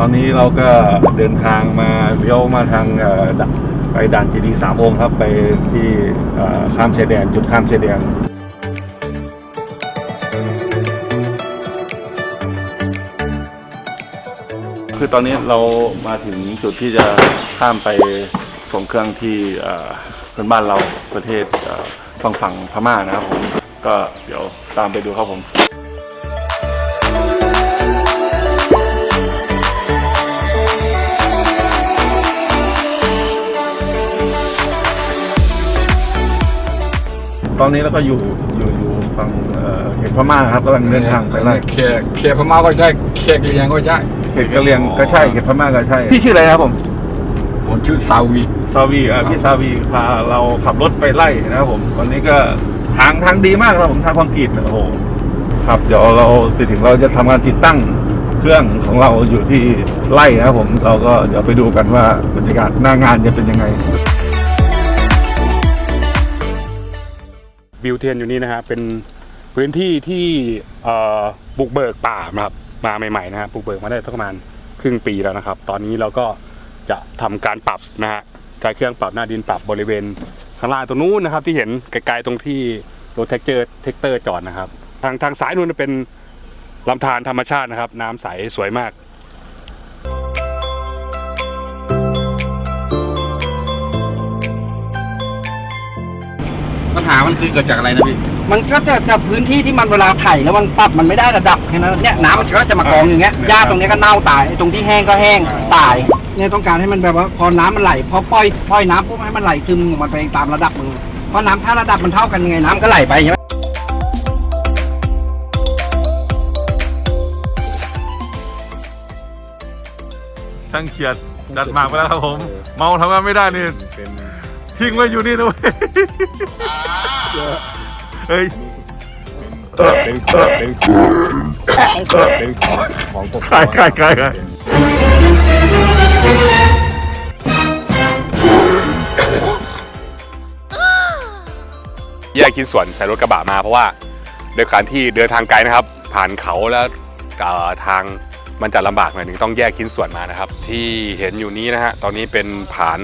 ตอนนี้เราก็เดินทางมาเลี้ยวมาทางไปด่านจีดีสามองค์ครับ ไปที่ข้ามชายแดนจุดข้ามชายแดนคือตอนนี้เรามาถึงจุดที่จะข้ามไปส่งเครื่องที่เพื่อนบ้านเราประเทศฝั่งฝั่งพม่านะครับผมก็เดี๋ยวตามไปดูครับผม ตอนนี้เราก็อยู่อยู่อยู่ฝั่งเอ่อเขตพม่าครับกำลังเดินทางไปไล่เขตเขตพม่าก็ใช่ เขตกะเหรียงก็ใช่ เขตกะเหรียงก็ใช่เขตพม่าก็ใช่พี่ชื่ออะไรครับผมผมชื่อซาวีซาวีอะพี่ซาวีพาเราขับรถไปไล่นะครับผมตอนนี้ก็ทางทางดีมากครับผมทางคอนกรีตโอ้โหครับเดี๋ยวเราไปถึงเราจะทำการติดตั้งเครื่องของเราอยู่ที่ไล่นะครับผมเราก็เดี๋ยวไปดูกันว่าบรรยากาศหน้างานจะเป็นยังไง วิวเทียนอยู่นี่นะฮะเป็นพื้นที่ที่บุกเบิกป่ามาครับมาใหม่ๆนะฮะบุกเบิกมาได้สักประมาณครึ่งปีแล้วนะครับ ตอนนี้เราก็จะทำการปรับนะฮะใช้เครื่องปรับหน้าดินปรับบริเวณข้างล่างตรงนู้นนะครับ ที่เห็นไกลๆตรงที่รถแท็กเจอร์เทคเตอร์จอดนะครับ ทางทางซ้ายนู้นเป็นลำธารธรรมชาตินะครับ น้ำใสสวยมาก ปัญหามันคือเกิดจากอะไรนะพี่ มันก็จะจะพื้นที่ที่มันเวลาไถแล้วมันปรับมันไม่ได้ระดับแค่นั้นเนี่ยน้ำมันก็จะมากองอย่างเงี้ยหญ้าตรงเนี้ยก็เน่าตายไอ้ตรงที่แห้งก็แห้งตาย เนี่ยต้องการให้มันแบบว่าพอน้ำมันไหลพอปล่อยปล่อยน้ำปุ๊บให้มันไหลซึมมันไปตามระดับมันเพราะน้ำถ้าระดับมันเท่ากันยังไงน้ำก็ไหลไปใช่ไหมช่างเขียดจัดหมากไปแล้วครับผม เมาทำงานไม่ได้นี่ เป็น ทิ้งไว้อยู่นี่นะเว้ยเฮ้ยเป็นเป็นเป็นของปกขายขายขายขายแยกชิ้นส่วนใช้รถกระบะมาเพราะว่าโดยการที่เดินทางไกลนะครับ ผ่านเขาแล้วเอ่อทางมันจะลำบากหน่อยหนึ่งต้องแยกชิ้นส่วนมานะครับ ที่เห็นอยู่นี้นะฮะตอนนี้เป็นผาน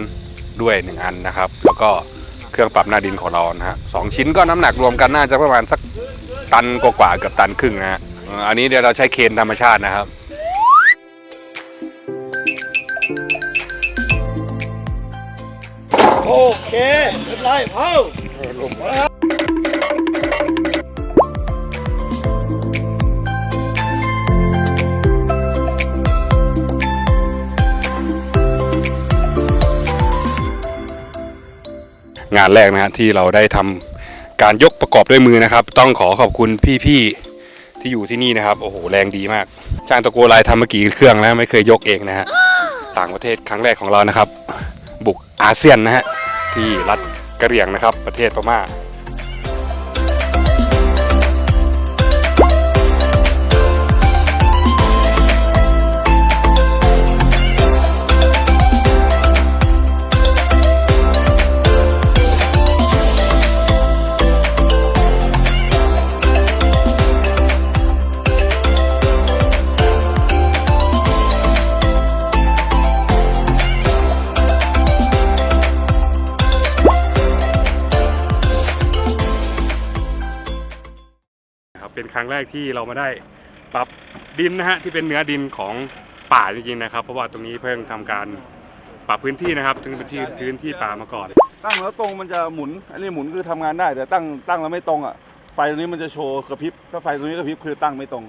ด้วยหนึ่งอันนะครับ แล้วก็เครื่องปรับหน้าดินของเรานะฮะสองชิ้นก็น้ำหนักรวมกันน่าจะประมาณสักตันกว่าๆเกือบตันครึ่งนะฮะอันนี้เดี๋ยวเราใช้เคนธรรมชาตินะครับโอเคเรียบร้อยเอ้างา งานแรกนะฮะที่เราได้ทำการยกประกอบด้วยมือนะครับ ต้องขอขอบคุณพี่ๆที่อยู่ที่นี่นะครับโอ้โหแรงดีมากช่างตะโกไลทำเมื่อกี้เครื่องแล้วไม่เคยยกเองนะฮะต่างประเทศครั้งแรกของเรานะครับ บุกอาเซียนนะฮะที่รัฐกะเหรี่ยงนะครับ ประเทศพม่า ครั้งแรกที่เรามาได้ปรับดินนะฮะที่เป็นเนื้อดินของป่าจริงๆนะครับ เพราะว่าตรงนี้เพิ่งทำการปรับพื้นที่นะครับถึงเป็นที่พื้นที่ป่ามาก่อน ตั้งแล้วตรงมันจะหมุน อันนี้หมุนคือทำงานได้ แต่ตั้งตั้งแล้วไม่ตรงอะไฟตรงนี้มันจะโชว์กระพริบถ้าไฟตรงนี้กระพริบคือตั้งไม่ตรง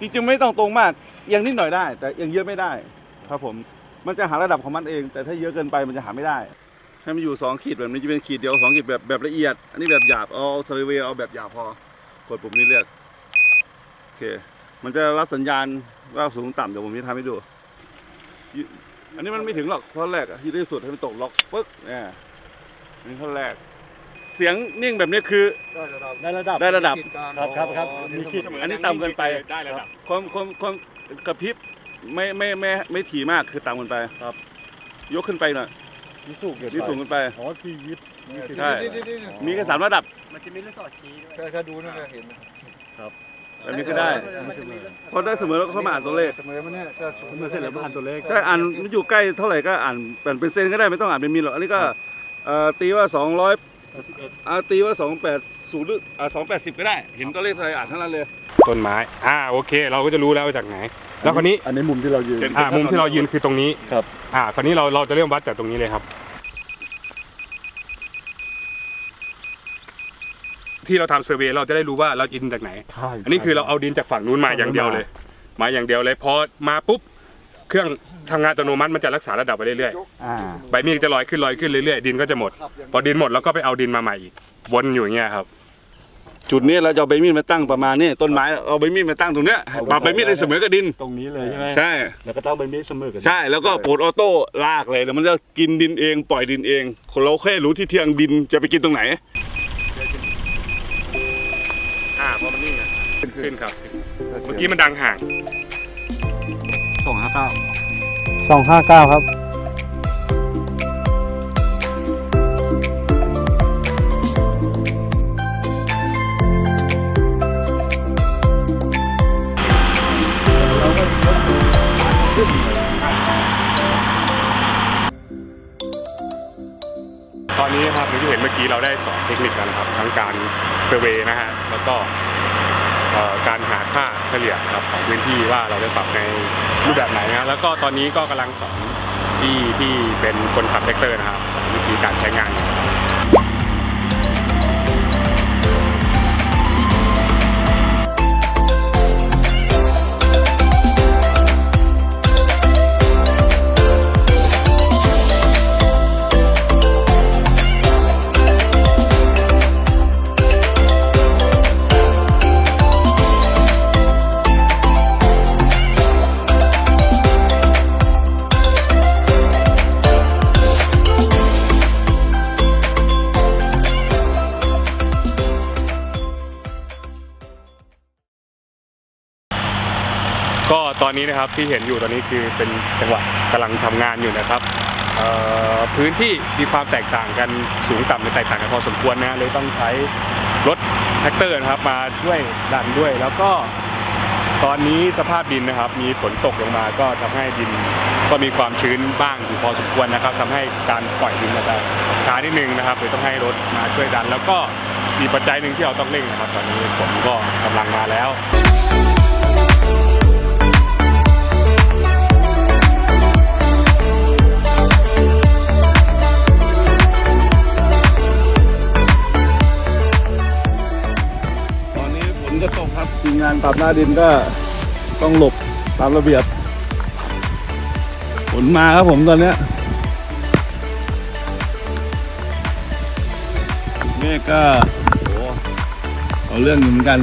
จริงๆไม่ต้องตรงมากเอียงนิดหน่อยได้ แต่เอียงเยอะไม่ได้ครับผมมันจะหาระดับของมันเอง แต่ถ้าเยอะเกินไปมันจะหาไม่ได้ให้มันอยู่สองขีดแบบนี้จะเป็นขีดเดียวสองขีดแบบแบบละเอียด อันนี้แบบหยาบเอาเซอร์เวเอาแบบหยาบพอกดปุ่มนี้เลือก เค มันจะรับสัญญาณว่าสูงต่ำเดี๋ยวผมจะทำให้ดู อันนี้มันไม่ถึงหรอกท่อนแรกอะที่ที่สุดให้มันตกล็อกปึ๊กเนี่ยอันนี่ท่อนแรก เสียงนิ่งแบบนี้คือได้ระดับ ได้ระดับ ครับครับครับมีขีด อันนี้ต่ำเกินไป ได้ระดับ ความความความกระพริบไม่ไม่ไม่ไม่ถี่มากคือต่ำเกินไปครับ ยกขึ้นไปหน่อยมีสูงเกินที่สูงขึ้นไปอ๋อที่ยิบใช่มีแค่สามระดับ มันจะมีลูกศรชี้ด้วยแค่แค่ดูนั่นก็เห็นเอ แบบนี้ก็ได้พอได้เสมอแล้วก็เข้ามาอ่านตัวเลข เสมอมันเนี่ยก็เสมอเสร็จแล้วมาอ่านตัวเลข ใช่อ่านมันอยู่ใกล้เท่าไหร่ก็อ่านเป็นเป็นเซนก็ได้ไม่ต้องอ่านเป็นมิลหรอกอันนี้ก็เอ่อตีว่า 200อ่าตีว่า 280หรืออ่า280 ก็ได้ เห็นตัวเลขเท่าไหร่อ่านเท่านั้นเลย ต้นไม้ อ่า โอเค เราก็จะรู้แล้วว่าจากไหน แล้วคราวนี้ อันนี้มุมที่เรายืน อ่า มุมที่เรายืนคือตรงนี้ครับ อ่า คราวนี้เราเราจะเริ่มวัดจากตรงนี้เลยครับ ที่เราทำเซอร์เวย์เราจะได้รู้ว่าเราอินจากไหน ใช่อันนี้คือเราเอาดินจากฝั่งนู้นมาอย่างเดียวเลย มาอย่างเดียวเลยพอมาปุ๊บเครื่องทำงานอัตโนมัติมันจะรักษาระดับไปเรื่อยอ่าๆใบมีดจะลอยขึ้นลอยขึ้นเรื่อยๆดินก็จะหมด พอดินหมดเราก็ไปเอาดินมาใหม่อีกวนอยู่อย่างเงี้ยครับ จุดนี้เราจะเอาใบมีดมาตั้งประมาณนี้ต้นไม้เอาใบมีดมาตั้งตรงเนี้ยมาใบมีดให้เสมอกับดิน ตรงนี้เลยใช่ไหมใช่ แล้วก็ต้องเป็นมิตรเสมอกันใช่แล้วก็โปรดออโต้ลากเลยแล้วมันจะกินดินเองปล่อยดินเองคนเราแค่รู้ที่เทียงดินจะไปกินตรงไหน ขึ้นครับ เมื่อกี้มันดังห่างสองห้าเก้าสองห้าเก้าครับ ตอนนี้นะครับอย่างที่เห็นเมื่อกี้เราได้สอนเทคนิคแล้วนะครับ ทั้งการเซอร์เวย์นะฮะ แล้วก็เอ่อ การหาค่าเฉลี่ยครับของพื้นที่ว่าเราจะปรับในรูปแบบไหนนะแล้วก็ตอนนี้ก็กำลังสอนที่ที่เป็นคนขับแท็กเตอร์นะครับวิธีการใช้งาน อนนี้นะครับที่เห็นอยู่ตอนนี้คือเป็นจังหวะกำลังทำงานอยู่นะครับพื้นที่มีความแตกต่างกันสูงต่ำในแตกต่างกันพอสมควรนะเลยต้องใช้รถแท็กเตอร์นะครับมาช่วยดันด้วย แล้วก็ตอนนี้สภาพดินนะครับ มีฝนตกลงมาก็ทำให้ดินก็มีความชื้นบ้างอยู่พอสมควรนะครับทำให้การปล่อยดินมันจะช้านิดนึงนะครับเลยต้องให้รถมาช่วยดัน แล้วก็มีปัจจัยหนึ่งที่เราต้องเร่งนะครับ ตอนนี้ฝนก็กำลังมาแล้ว นก็ตกครับทีมงานปรับหน้าดินก็ต้องหลบตามระเบียบฝนมาครับผมตอนเนี้ยเมฆก็โอ้เอาเรื่องอยู่เหมือนกัน